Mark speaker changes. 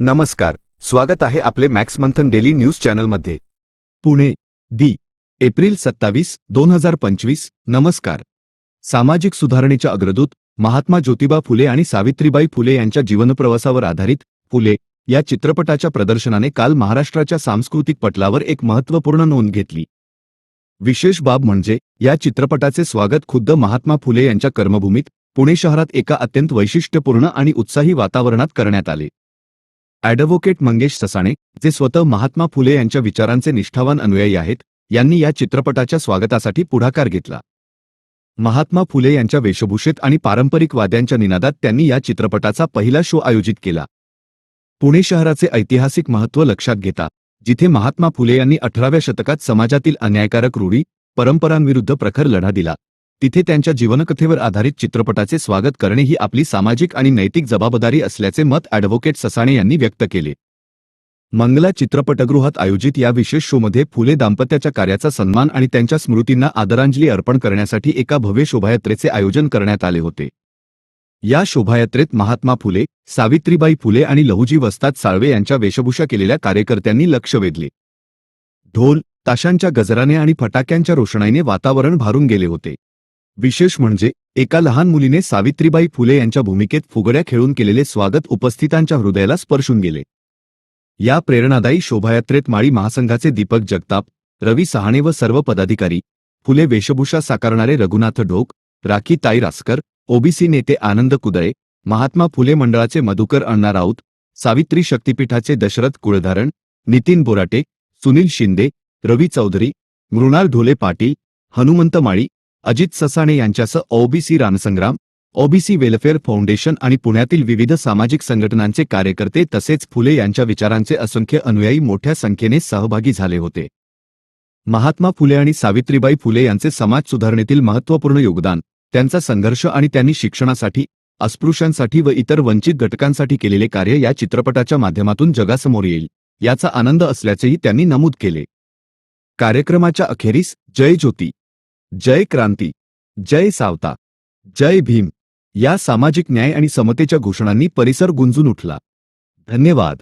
Speaker 1: नमस्कार स्वागत आहे आपले मॅक्स मंथन डेली न्यूज चॅनलमध्ये. पुणे दी एप्रिल सत्तावीस दोन हजार पंचवीस नमस्कार. सामाजिक सुधारणेच्या अग्रदूत महात्मा ज्योतिबा फुले आणि सावित्रीबाई फुले यांच्या जीवनप्रवासावर आधारित फुले या चित्रपटाच्या प्रदर्शनाने काल महाराष्ट्राच्या सांस्कृतिक पटलावर एक महत्त्वपूर्ण नोंद घेतली. विशेष बाब म्हणजे या चित्रपटाचे स्वागत खुद्द महात्मा फुले यांच्या कर्मभूमीत पुणे शहरात एका अत्यंत वैशिष्ट्यपूर्ण आणि उत्साही वातावरणात करण्यात आले. ॲडव्होकेट मंगेश ससाणे जे स्वतः महात्मा फुले यांच्या विचारांचे निष्ठावान अनुयायी आहेत यांनी या चित्रपटाच्या स्वागतासाठी पुढाकार घेतला. महात्मा फुले यांच्या वेशभूषेत आणि पारंपरिक वाद्यांच्या निनादात त्यांनी या चित्रपटाचा पहिला शो आयोजित केला. पुणे शहराचे ऐतिहासिक महत्त्व लक्षात घेता जिथे महात्मा फुले यांनी अठराव्या शतकात समाजातील अन्यायकारक रूढी परंपरांविरुद्ध प्रखर लढा दिला. तिथे त्यांच्या जीवनकथेवर आधारित चित्रपटाचे स्वागत करणे ही आपली सामाजिक आणि नैतिक जबाबदारी असल्याचे मत ॲडव्होकेट ससाणे यांनी व्यक्त केले. मंगला चित्रपटगृहात आयोजित या विशेष शोमध्ये फुले दाम्पत्याच्या कार्याचा सन्मान आणि त्यांच्या स्मृतींना आदरांजली अर्पण करण्यासाठी एका भव्य शोभायात्रेचे आयोजन करण्यात आले होते. या शोभायात्रेत महात्मा फुले सावित्रीबाई फुले आणि लहुजी वस्ताद साळवे यांच्या वेशभूषा केलेल्या कार्यकर्त्यांनी लक्ष वेधले. ढोल ताशांच्या गजराने आणि फटाक्यांच्या रोषणाईने वातावरण भारून गेले होते. विशेष म्हणजे एका लहान मुलीने सावित्रीबाई फुले यांच्या भूमिकेत फुगड्या खेळून केलेले स्वागत उपस्थितांच्या हृदयाला स्पर्शून गेले. या प्रेरणादायी शोभायात्रेत माळी महासंघाचे दीपक जगताप रवी सहाणे व सर्व पदाधिकारी फुले वेशभूषा साकारणारे रघुनाथ ढोक राखी ताई रासकर ओबीसी नेते आनंद कुदळे महात्मा फुले मंडळाचे मधुकर अण्णा राऊत सावित्री शक्तीपीठाचे दशरथ कुळधारण नितीन बोराटे सुनील शिंदे रवी चौधरी मृणाल ढोले पाटील हनुमंत माळी अजित ससाणे यांच्यासह OBC Ransangram OBC welfare foundation आणि पुण्यातील विविध सामाजिक संघटनांचे कार्यकर्ते तसेच फुले यांच्या विचारांचे असंख्य अनुयायी मोठ्या संख्येने सहभागी झाले होते. महात्मा फुले आणि सावित्रीबाई फुले यांचे समाज सुधारणेतील महत्त्वपूर्ण योगदान त्यांचा संघर्ष आणि त्यांनी शिक्षणासाठी अस्पृश्यांसाठी व इतर वंचित घटकांसाठी केलेले कार्य या चित्रपटाच्या माध्यमातून जगासमोर येईल याचा आनंद असल्याचेही त्यांनी नमूद केले. कार्यक्रमाच्या अखेरीस जय ज्योती. जय क्रांती जय सावता जय भीम. या सामाजिक न्याय आणि समतेच्या घोषणांनी परिसर गुंजून उठला. धन्यवाद.